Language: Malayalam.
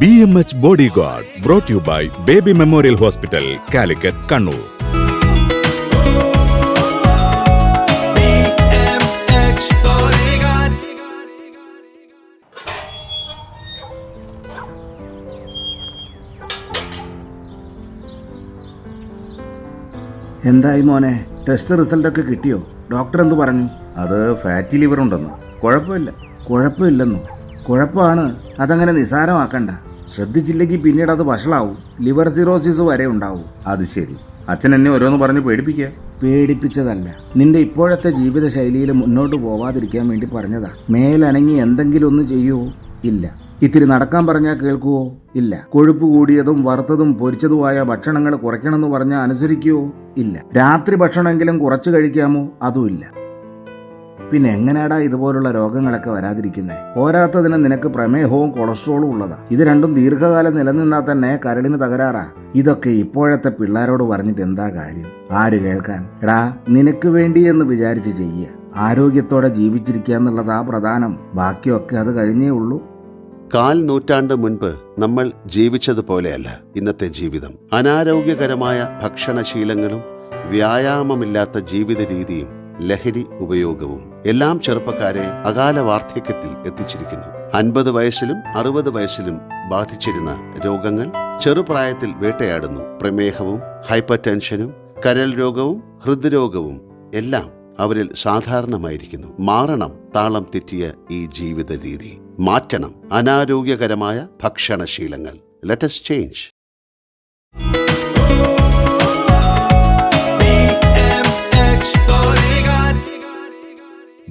B M H bodyguard brought you by baby memorial hospital Calicut Kannur എന്തായി മോനെ ടെസ്റ്റ് റിസൾട്ട് ഒക്കെ കിട്ടിയോ ഡോക്ടർ എന്ത് പറഞ്ഞു അത് ഫാറ്റി ലിവർ ഉണ്ടെന്നോ കുഴപ്പമില്ല കുഴപ്പമില്ലെന്നോ കുഴപ്പമാണ് അതങ്ങനെ നിസാരമാക്കണ്ട ശ്രദ്ധിച്ചില്ലെങ്കിൽ പിന്നീട് അത് വഷളാവും ലിവർ സിറോസിസ് വരെ ഉണ്ടാവും അത് ശരി അച്ഛൻ എന്നെ ഓരോന്ന് പറഞ്ഞ് പേടിപ്പിക്കുക പേടിപ്പിച്ചതല്ല നിന്റെ ഇപ്പോഴത്തെ ജീവിതശൈലിയിൽ മുന്നോട്ട് പോവാതിരിക്കാൻ വേണ്ടി പറഞ്ഞതാ മേലനങ്ങി എന്തെങ്കിലും ഒന്ന് ചെയ്യുവോ ഇല്ല ഇത്തിരി നടക്കാൻ പറഞ്ഞാൽ കേൾക്കുവോ ഇല്ല കൊഴുപ്പ് കൂടിയതും വറുത്തതും പൊരിച്ചതുമായ ഭക്ഷണങ്ങൾ കുറയ്ക്കണമെന്ന് പറഞ്ഞാൽ അനുസരിക്കുവോ ഇല്ല രാത്രി ഭക്ഷണമെങ്കിലും കുറച്ച് കഴിക്കാമോ അതുമില്ല പിന്നെ എങ്ങനെയാടാ ഇതുപോലുള്ള രോഗങ്ങളൊക്കെ വരാതിരിക്കുന്നത് പോരാത്തതിന് നിനക്ക് പ്രമേഹവും കൊളസ്ട്രോളും ഉള്ളതാ ഇത് രണ്ടും ദീർഘകാലം നിലനിന്നാൽ തന്നെ കരളിന് തകരാറാ ഇതൊക്കെ ഇപ്പോഴത്തെ പിള്ളേരോട് പറഞ്ഞിട്ട് എന്താ കാര്യം ആര് കേൾക്കാൻ എടാ നിനക്ക് വേണ്ടി എന്ന് വിചാരിച്ച് ചെയ്യുക ആരോഗ്യത്തോടെ ജീവിച്ചിരിക്കുക എന്നുള്ളതാ പ്രധാനം ബാക്കിയൊക്കെ അത് കഴിഞ്ഞേ ഉള്ളൂ കാൽ നൂറ്റാണ്ട് മുൻപ് നമ്മൾ ജീവിച്ചതുപോലെയല്ല ഇന്നത്തെ ജീവിതം അനാരോഗ്യകരമായ ഭക്ഷണശീലങ്ങളും വ്യായാമമില്ലാത്ത ജീവിത രീതിയും ലഹരി ഉപയോഗവും എല്ലാം ചെറുപ്പക്കാരെ അകാല വാർദ്ധക്യത്തിൽ എത്തിച്ചിരിക്കുന്നു അൻപത് വയസ്സിലും അറുപത് വയസ്സിലും ബാധിച്ചിരുന്ന രോഗങ്ങൾ ചെറുപ്രായത്തിൽ വേട്ടയാടുന്നു പ്രമേഹവും ഹൈപ്പർ ടെൻഷനും കരൽ രോഗവും ഹൃദ്രോഗവും എല്ലാം അവരിൽ സാധാരണമായിരിക്കുന്നു മാറണം താളം തെറ്റിയ ഈ ജീവിത രീതി മാറ്റണം അനാരോഗ്യകരമായ ഭക്ഷണശീലങ്ങൾ let's change